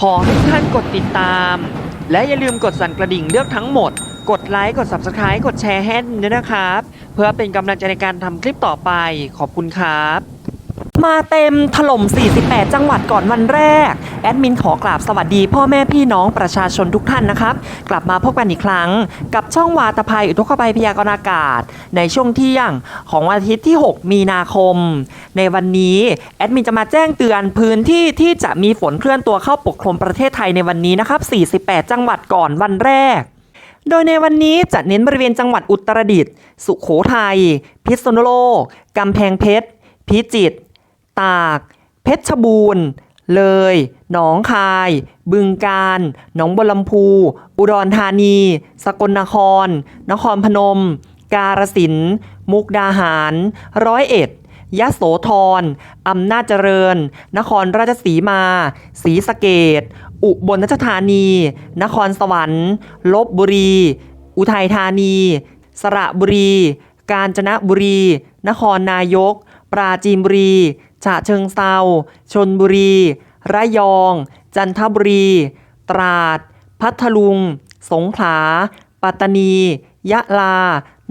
ขอให้ท่านกดติดตาม และอย่าลืมกดสั่นกระดิ่งเลือกทั้งหมด กดไลค์ กด Subscribe กดแชร์ให้ด้วยนะครับ เพื่อเป็นกำลังใจในการทำคลิปต่อไป ขอบคุณครับ มาเต็มถล่ม 48 จังหวัดก่อนวันแรก แอดมินขอกราบสวัสดี พ่อแม่พี่น้องประชาชนทุกท่านนะครับ กลับมาพบกันอีกครั้ง กับช่องวาตภัยอุทกภัยพยากรณ์อากาศ ในช่วงเที่ยงของวันอาทิตย์ที่ 6 มีนาคม ในวันนี้แอดมินจะมาแจ้งเตือนพื้นที่ที่จะมีฝนเคลื่อนตัวเข้าปกคลุมประเทศไทยในวันนี้นะครับ 48 จังหวัดก่อนวันแรกโดยในวันนี้จะเน้นบริเวณจังหวัดอุตรดิตถ์ สุโขทัย พิษณุโลก กำแพงเพชร พิจิตร ตาก เพชรบูรณ์ เลย หนองคาย บึงกาฬ หนองบัวลำพู อุดรธานี สกลนคร นครพนม กาฬสินธุ์มุกดาหาร ร้อยเอ็ดยะโสธร อำนาจเจริญ นครราชสีมา ศรีสะเกดอุบลราชธานี นครสวรรค์ ลบบุรี อุทัยธานี สระบุรี กาญจนบุรี นครนายก ปราจีนบุรี ฉะเชิงเซาชนบุรี ระยอง จันทบุรี ตราด พัทลุง สงขลา ปัตตานี ยะลา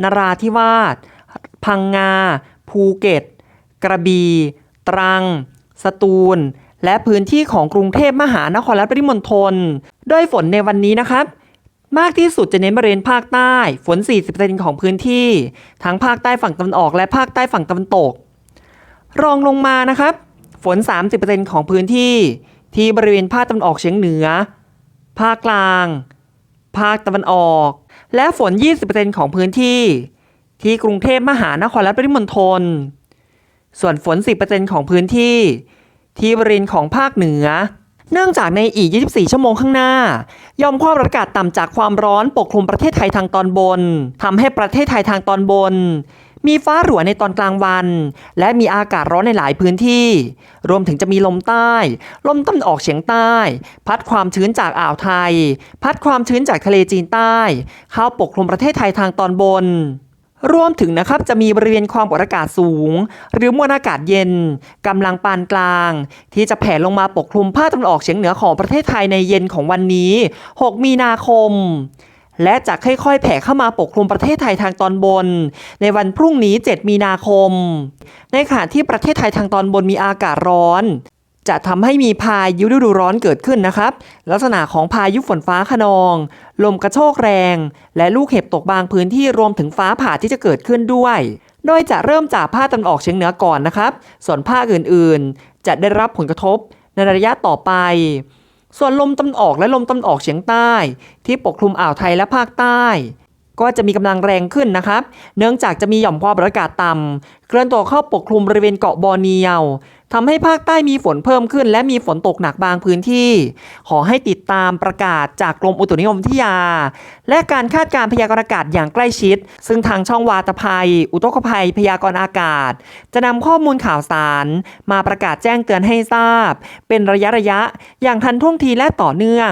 นราธิวาส พังงา ภูเก็ต กระบี่ ตรัง สตูล และพื้นที่ของกรุงเทพมหานครและปริมณฑลโดยฝนในวันนี้นะครับมากที่สุดจะเน้นบริเวณภาคใต้ ฝน 40%ของพื้นที่ ทั้งภาคใต้ฝั่งตะวันออกและภาคใต้ฝั่งตะวันตก รองลงมานะครับ ฝน 30%ของพื้นที่ที่บริเวณภาคตะวันออกเฉียงเหนือ ภาคกลาง ภาคตะวันออก และฝน 20%ของพื้นที่ ที่กรุงเทพมหานครและปริมณฑล ส่วนฝน 10%ของพื้นที่ ที่บริเวณของภาคเหนือ เนื่องจากในอีก 24 ชั่วโมงข้างหน้ายอมความอากาศต่ำจากความร้อนปกคลุมประเทศไทยทางตอนบนทำให้ประเทศไทยทางตอนบน มีฟ้าหลัวในตอนกลางวัน และมีอากาศร้อนในหลายพื้นที่ รวมถึงจะมีลมใต้ ลมตะวันออกเฉียงใต้ พัดความชื้นจากอ่าวไทย พัดความชื้นจากทะเลจีนใต้ เข้าปกคลุมประเทศไทยทางตอนบนรวมถึงนะครับจะมีบริเวณความกดอากาศสูง หรือมวลอากาศเย็นกำลังปานกลาง ที่จะแผ่ลงมาปกคลุมภาคตะวันออกเฉียงเหนือของประเทศไทยในเย็นของวันนี้ 6 มีนาคม และจะค่อยๆ แผ่เข้ามาปกคลุมประเทศไทยทางตอนบน ในวันพรุ่งนี้ 7 มีนาคม ในขณะที่ประเทศไทยทางตอนบนมีอากาศร้อน จะทำให้มีพายุฤดูร้อนเกิดขึ้นนะครับ ลักษณะของพายุฝนฟ้าขนอง ลมกระโชกแรง และลูกเห็บตกบางพื้นที่รวมถึงฟ้าผ่าที่จะเกิดขึ้นด้วย โดยจะเริ่มจากภาคตะวันออกเฉียงเหนือก่อนนะครับ ส่วนภาคอื่นๆ จะได้รับผลกระทบในระยะต่อไป ส่วนลมตะวันออกและลมตะวันออกเฉียงใต้ ที่ปกคลุมอ่าวไทยและภาคใต้ ก็จะมีกำลังแรงขึ้นนะครับ เนื่องจากจะมีหย่อมความกดอากาศต่ำเคลื่อนตัวเข้าปกคลุมบริเวณเกาะบอร์เนียวทำให้ภาคใต้มีฝนเพิ่มขึ้น และมีฝนตกหนักบางพื้นที่ ขอให้ติดตามประกาศจากกรมอุตุนิยมวิทยา และการคาดการณ์พยากรณ์อากาศอย่างใกล้ชิด ซึ่งทางช่องวาตภัย อุทกภัย พยากรณ์อากาศ จะนำข้อมูลข่าวสาร มาประกาศแจ้งเตือนให้ทราบ เป็นระยะระยะๆอย่างทันท่วงทีและต่อเนื่อง